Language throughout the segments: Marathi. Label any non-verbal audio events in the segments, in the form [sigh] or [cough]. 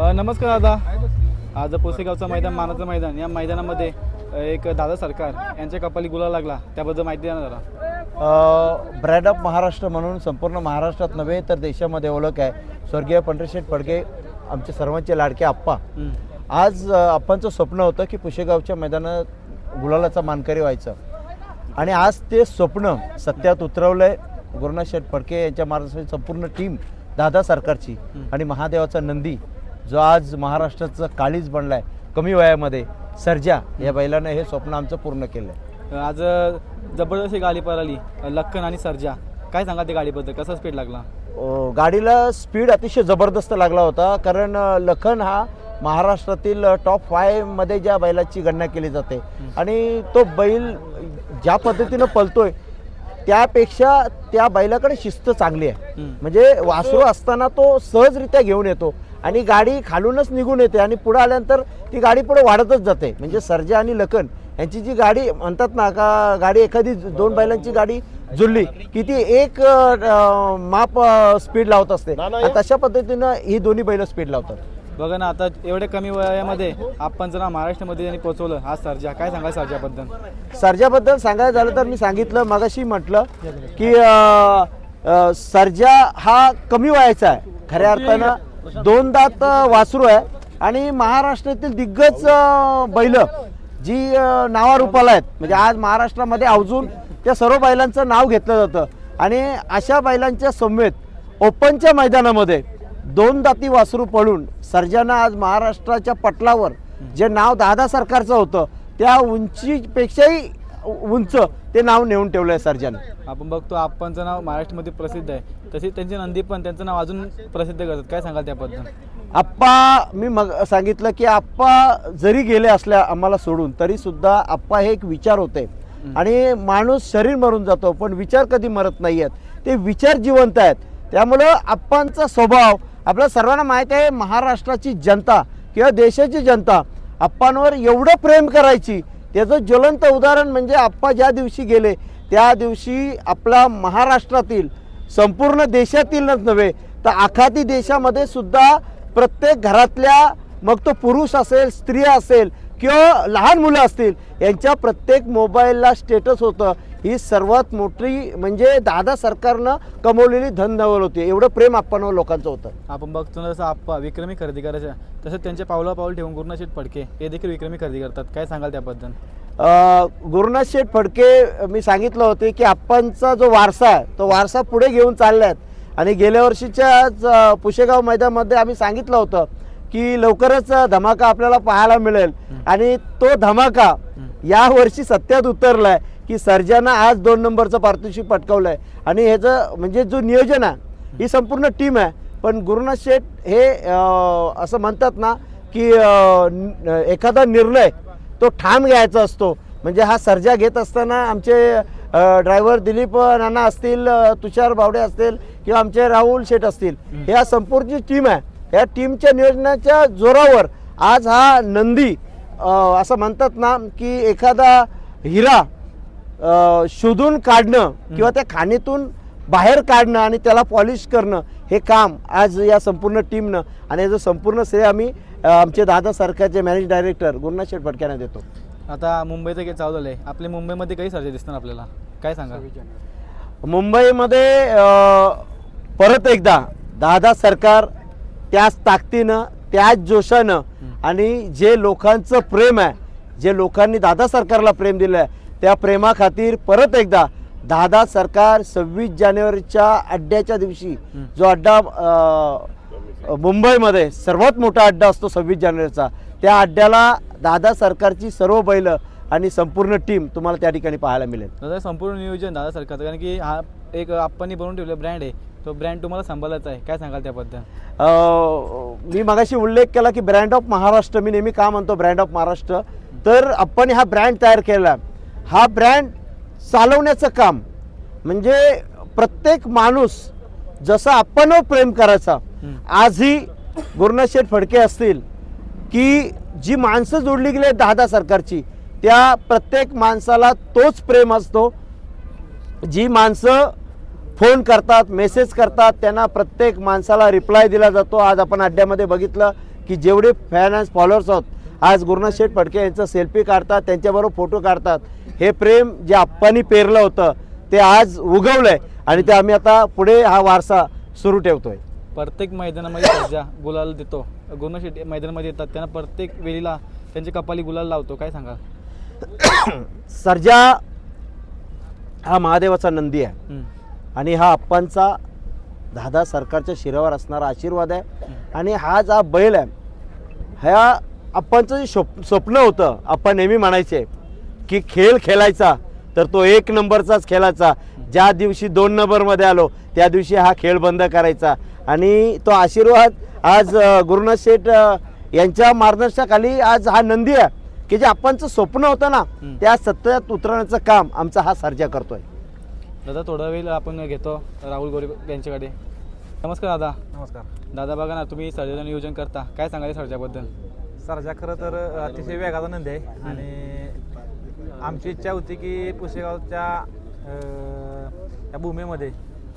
नमस्कार दादा. आज पुसेगावचं मैदान मानाचं मैदान. या मैदानामध्ये एक दादा सरकार यांच्या कपाली गुलाल लागला. त्याबद्दल माहिती द्या ना जरा. ब्रँड ऑफ महाराष्ट्र म्हणून संपूर्ण महाराष्ट्रात नव्हे तर देशामध्ये ओळख आहे. स्वर्गीय पंढरशेठ फडके आमचे सर्वांचे लाडके आप्पा. आज आप्पांचं स्वप्न होतं की पुशेगावच्या मैदानात गुलालाचा मानकरी व्हायचं. आणि आज ते स्वप्न सत्यात उतरवलं आहे गुरुनाथ शेठ फडके यांच्या महाराष्ट्राची संपूर्ण टीम दादा सरकारची आणि महादेवाचा नंदी. जो आज महाराष्ट्राचं काळीज बनला आहे कमी वयामध्ये सर्जा या बैलानं हे स्वप्न आमचं पूर्ण केलं आहे आज जबरदस्त ही गाडी पळाली लक्कन आणि सर्जा. काय सांगा त्या गाडीबद्दल? कसा स्पीड लागला? अ, गाडीला स्पीड अतिशय जबरदस्त लागला होता कारण अ, लखन हा महाराष्ट्रातील टॉप फायमध्ये ज्या बैलाची गणना केली जाते. आणि तो बैल ज्या पद्धतीनं पलतोय त्यापेक्षा त्या बैलाकडे शिस्त चांगली आहे. म्हणजे वासरू असताना तो सहजरित्या घेऊन येतो. आणि गाडी खालूनच निघून येते आणि पुढे आल्यानंतर ती गाडी पुढे वाढतच जाते. म्हणजे सर्जा आणि लखन यांची जी गाडी म्हणतात ना का गाडी एखादी दोन बैलांची गाडी जुळली की ती एक माप स्पीड लावत असते. तशा पद्धतीनं ही दोन्ही बैल स्पीड लावतात. बघा ना आता एवढ्या कमी वयामध्ये आपण जर महाराष्ट्रामध्ये त्यांनी पोहोचवलं हा सर्जा काय सांगा सर्जाबद्दल? सर्जाबद्दल सांगायचं झालं तर मी सांगितलं मगाशी म्हटलं की सर्जा हा कमी वयाचा आहे. खऱ्या अर्थानं दोन दात वासरू आहे. आणि महाराष्ट्रातील दिग्गज बैल जी नावारूपाला आहेत. म्हणजे आज महाराष्ट्रामध्ये अवजून त्या सर्व बैलांचं नाव घेतलं जातं. आणि अशा बैलांच्या समवेत ओपनच्या मैदानामध्ये दोन दाती वासरू पळून सर्जानं आज महाराष्ट्राच्या पटलावर जे नाव दादा सरकारचं होतं त्या उंचीपेक्षाही उंच ते नाव नेऊन ठेवलं आहे सर्जन. आपण बघतो आपणचं नाव महाराष्ट्रामध्ये प्रसिद्ध आहे. तसेच त्यांचे नंदी पण त्यांचं नाव अजून प्रसिद्ध करतात. काय सांगाल त्याबद्दल? आप्पा मी मग सांगितलं की आप्पा जरी गेले असल्या आम्हाला सोडून तरी सुद्धा आप्पा हे एक विचार होते. आणि माणूस शरीर मरून जातो पण विचार कधी मरत नाही आहेत ते विचार जिवंत आहेत. त्यामुळं आप्पांचा स्वभाव आपल्या सर्वांना माहीत आहे महाराष्ट्राची जनता किंवा देशाची जनता आप्पांवर एवढं प्रेम करायची. त्याचं ज्वलंत उदाहरण म्हणजे आप्पा ज्या दिवशी गेले त्या दिवशी आपला महाराष्ट्रातील संपूर्ण देशातीलच नव्हे तर आखाती देशामध्ये सुद्धा प्रत्येक घरातल्या मग तो पुरुष असेल स्त्री असेल किंवा लहान मुलं असतील यांच्या प्रत्येक मोबाईलला स्टेटस होतं. ही सर्वात मोठी म्हणजे दादा सरकारनं कमवलेली धनधवल होती. एवढं प्रेम आपण लोकांचं होतं. आपण बघतो ना जसं आप्पा विक्रमी खरेदी करायचं. तसंच त्यांच्या पावला पाऊल ठेवून गुरुनाथ फडके हे देखील विक्रमी खरेदी करतात. काय सांगाल त्याबद्दल? गुरुनाथ शेठ फडके मी सांगितलं होते की आप्पांचा जो वारसा आहे तो वारसा पुढे घेऊन चालला आहेत आणि गेल्या वर्षीच्याच पुशेगाव मैदानामध्ये आम्ही सांगितलं होतं की लवकरच धमाका आपल्याला पाहायला मिळेल. आणि तो धमाका या वर्षी सत्यात उतरलाय की सर्जानं आज दोन नंबरचं पारितोषिक पटकावलंय. आणि ह्याचं म्हणजे जो नियोजन आहे ही संपूर्ण टीम आहे. पण गुरुनाथ शेठ हे असं म्हणतात ना की एखादा निर्णय तो ठाम घ्यायचा असतो. म्हणजे हा सर्जा घेत असताना आमचे ड्रायव्हर दिलीप नाना असतील तुषार बावडे असतील किंवा आमचे राहुल शेठ असतील ह्या संपूर्ण जी टीम आहे या टीमच्या नियोजनाच्या जोरावर आज हा नंदी असं म्हणतात ना की एखादा हिरा शोधून काढणं किंवा त्या खाणीतून बाहेर काढणं आणि त्याला पॉलिश करणं हे काम आज या संपूर्ण टीमनं आणि याचं संपूर्ण श्रेय आम्ही आमचे दादा सरकारचे मॅनेज डायरेक्टर गुरुनाथ शेठ फडक्यांना देतो. आता मुंबईचं काही चालू आहे आपल्या मुंबईमध्ये काही सर्जा दिसणार आपल्याला? काय सांगा? मुंबईमध्ये परत एकदा दादा सरकार त्याच ताकदीनं त्याच जोशानं आणि जे लोकांचं प्रेम आहे जे लोकांनी दादा सरकारला प्रेम दिलं आहे त्या प्रेमाखातीर परत एकदा दादा सरकार सव्वीस जानेवारीच्या अड्ड्याच्या दिवशी जो अड्डा मुंबईमध्ये सर्वात मोठा अड्डा असतो सव्वीस जानेवारीचा. त्या अड्ड्याला दादा सरकारची सर्व बैल आणि संपूर्ण टीम तुम्हाला त्या ठिकाणी पाहायला मिळेल. दादा संपूर्ण नियोजन दादा सरकारचं. कारण की हा एक आपणनी बनवून ठेवलेला ब्रँड आहे. तो ब्रँड तुम्हाला सांभाळायचा आहे. काय सांगाल त्याबद्दल? मी मगाशी उल्लेख केला की ब्रँड ऑफ महाराष्ट्र. मी नेहमी का म्हणतो ब्रँड ऑफ महाराष्ट्र? तर आपण हा ब्रँड तयार केला. हा ब्रँड चालवण्याचं काम म्हणजे प्रत्येक माणूस जसं आपण प्रेम करायचा. आजही गुरुनाथ शेठ फडके असतील की जी माणसं जोडली गेली आहेत दहा सरकारची त्या प्रत्येक माणसाला तोच प्रेम असतो. जी माणसं फोन करतात मेसेज करतात त्यांना प्रत्येक माणसाला रिप्लाय दिला जातो. आज आपण अड्ड्यामध्ये बघितलं की जेवढे फॅन फॉलोअर्स आहोत आज गुरुनाथ शेठ फडके यांचं सेल्फी काढतात त्यांच्याबरोबर फोटो काढतात. हे प्रेम जे आप्पांनी पेरलं होतं ते आज उगवलं आहे आणि ते आम्ही आता पुढे हा वारसा सुरू ठेवतो आहे प्रत्येक मैदानामध्ये सर्जा गुलाल देतो. शेट्टी मैदानामध्ये येतात. त्यांना प्रत्येक वेळीला त्यांची कपाली गुलाल लावतो. काय सांगा [coughs] सर्जा हा महादेवाचा नंदी आहे. आणि हा आप्पांचा दादा सरकारच्या शिरावर असणारा आशीर्वाद आहे. आणि हा जा बैल आहे ह्या आप्पांचं जे स्वप स्वप्न होतं आप्पा नेहमी म्हणायचे की खेळ खेळायचा तर तो एक नंबरचाच खेळायचा. ज्या दिवशी दोन नंबरमध्ये आलो त्या दिवशी हा खेळ बंद करायचा. आणि तो आशीर्वाद आज गुरुनाथ शेठ यांच्या मार्गदर्शनाखाली आज हा नंदी आहे की जे आप्पांचं स्वप्न होतं ना. त्या सत्यात उतरण्याचं काम आमचा हा सर्जा करतोय. दादा थोडा वेळ आपण घेतो राहुल गोरे यांच्याकडे. नमस्कार दादा. नमस्कार. दादा बघा ना तुम्ही सर्जाचं नियोजन करता. काय सांगाल सर्जाबद्दल? सरजा खरं तर अतिशय वेगाचा नंदी आहे आणि आमची इच्छा होती की पुसेगावच्या भूमीमध्ये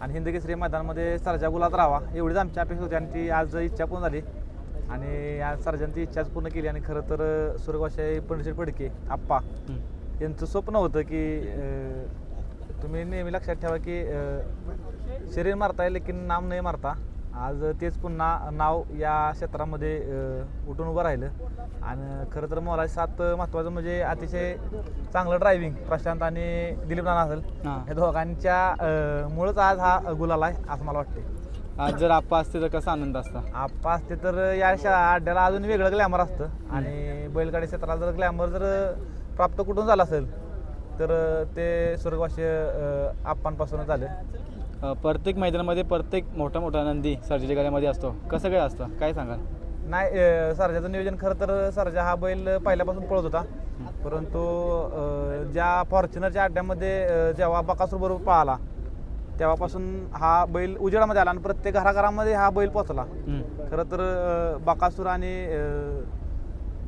आणि हिंदकेसरी मैदानामध्ये सरजा गुलात राहावा एवढीच आमची अपेक्षा होती आणि ती आज इच्छा पूर्ण झाली आणि आज सर्जाने ती इच्छाच पूर्ण केली आणि खरं तर स्वर्गवाशी पंडित फडके आप्पा. यांचं स्वप्न होतं की तुम्ही नेहमी लक्षात ठेवा की शरीर मारताय लेकिन नाम नाही मारता आज तेच पुन्हा नाव या क्षेत्रामध्ये उठून उभं राहिलं. आणि खरं तर मला सात महत्त्वाचं म्हणजे अतिशय चांगलं ड्रायव्हिंग प्रशांत आणि दिलीप नाना असेल. हां. या दोघांच्या मुळंच आज हा गुलाल आहे असं मला वाटते आज जर आप्पा असते तर कसा आनंद असता? आप्पा असते तर या शा अड्ड्याला अजून वेगळं ग्लॅमर असतं. आणि बैलगाडी क्षेत्राला जर ग्लॅमर जर प्राप्त कुठून झालं असेल तर ते स्वर्गवासी आप्पांपासूनच झालं. प्रत्येक मैदानामध्ये प्रत्येक मोठा मोठा नंदी सर्जाच्या गाड्यामध्ये असतो. कसं काय असतं? काय सांगाल? नाही अं, सर्जाचं नियोजन खरं तर सर्जा हा बैल पहिल्यापासून पळत होता. परंतु अं, ज्या फॉर्च्युनरच्या अड्ड्यामध्ये अं, जेव्हा बकासूर बरोबर पळाला तेव्हापासून हा बैल उजेडामध्ये आला आणि प्रत्येक घराघरामध्ये हा बैल पोचला हम्म. खरं तर अं, बकासूर आणि अं,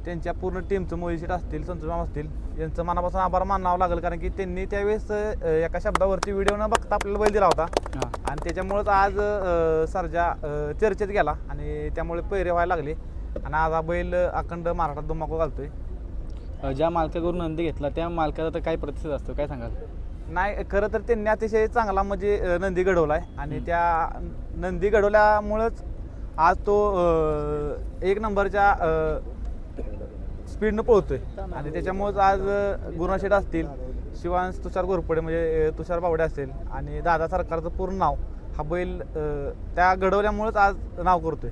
त्यांच्या पूर्ण टीमचं मोहिशीट असतील संतोषमाम असतील यांचं मनापासून आभार मानावं लागेल. कारण की त्यांनी त्यावेळेस एका शब्दावरती व्हिडिओ न बघता आपल्याला बैल दिला होता. आणि त्याच्यामुळंच आज सर्जा चर्चेत गेला. आणि त्यामुळे पैरे व्हायला लागले. आणि आज हा बैल अखंड महाराष्ट्रात धुमाकूळ घालतोय. ज्या मालकाकडून नंदी घेतला त्या मालकाचा तर काय प्रतिसाद असतो? काय सांगाल? नाही खरं तर त्यांनी अतिशय चांगला म्हणजे नंदी घडवलाय. आणि त्या नंदी घडवल्यामुळंच आज तो एक नंबरच्या स्पीडनं पळतोय. आणि त्याच्यामुळंच आज गुरुनाशेठ असतील शिवांश तुषार घोरपडे म्हणजे तुषार बावडे असेल आणि दादा सरकारचं पूर्ण नाव हा बैल त्या घडवल्यामुळंच आज नाव करतोय.